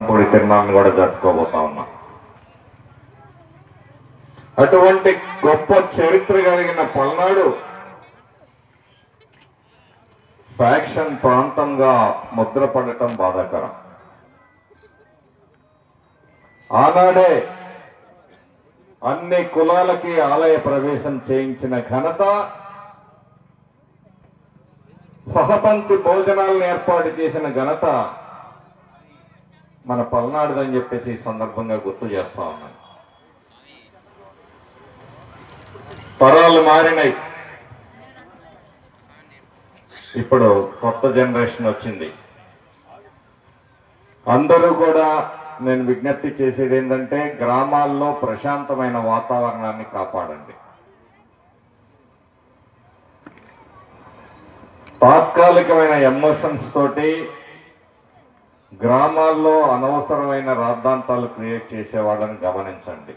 పొడి తిరునాళ్ళని కూడా జరుపుకోబోతా ఉన్నాం. అటువంటి గొప్ప చరిత్ర కలిగిన పల్నాడు ఫ్యాక్షన్ ప్రాంతంగా ముద్రపడటం బాధాకరం. ఆనాడే అన్ని కులాలకి ఆలయ ప్రవేశం చేయించిన ఘనత సహపంక్తి భోజనాలను ఏర్పాటు చేసిన ఘనత మన పల్నాడుదని చెప్పేసి ఈ సందర్భంగా గుర్తు చేస్తా ఉన్నాను తరాలు మారినాయి. ఇప్పుడు కొత్త జనరేషన్ వచ్చింది. అందరూ కూడా నేను విజ్ఞప్తి చేసేది ఏంటంటే గ్రామాల్లో ప్రశాంతమైన వాతావరణాన్ని కాపాడండి. తాత్కాలికమైన ఎమోషన్స్ తోటి గ్రామాల్లో అనవసరమైన రాద్ధాంతాలు క్రియేట్ చేసేవాడని గమనించండి.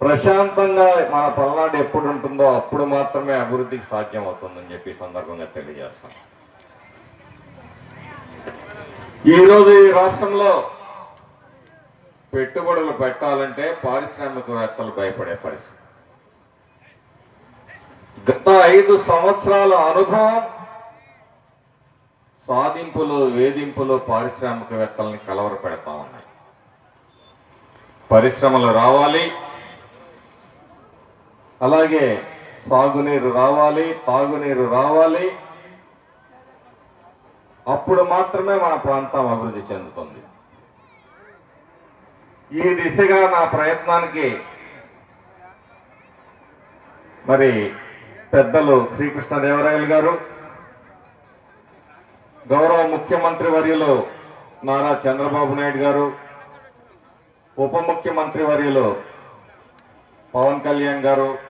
ప్రశాంతంగా మన పల్నాడు ఎప్పుడు ఉంటుందో అప్పుడు మాత్రమే అభివృద్ధికి సాధ్యం అవుతుందని చెప్పి సందర్భంగా తెలియజేస్తాం. ఈరోజు ఈ రాష్ట్రంలో పెట్టుబడులు పెట్టాలంటే పారిశ్రామికవేత్తలు భయపడే పరిస్థితి. గత ఐదు సంవత్సరాల అనుభవం సాధింపులు వేధింపులు పారిశ్రామికవేత్తల్ని కలవర పెడతా ఉన్నాయి. పరిశ్రమలు రావాలి. అలాగే సాగునీరు రావాలి తాగునీరు రావాలి. అప్పుడు మాత్రమే మన ప్రాంతం అభివృద్ధి చెందుతుంది. ఈ దిశగా నా ప్రయత్నానికి మరి పెద్దలు శ్రీకృష్ణదేవరాయలు గారు గౌరవ ముఖ్యమంత్రి వర్యులు నారా చంద్రబాబు నాయుడు గారు ఉప ముఖ్యమంత్రి వర్యులు పవన్ కళ్యాణ్ గారు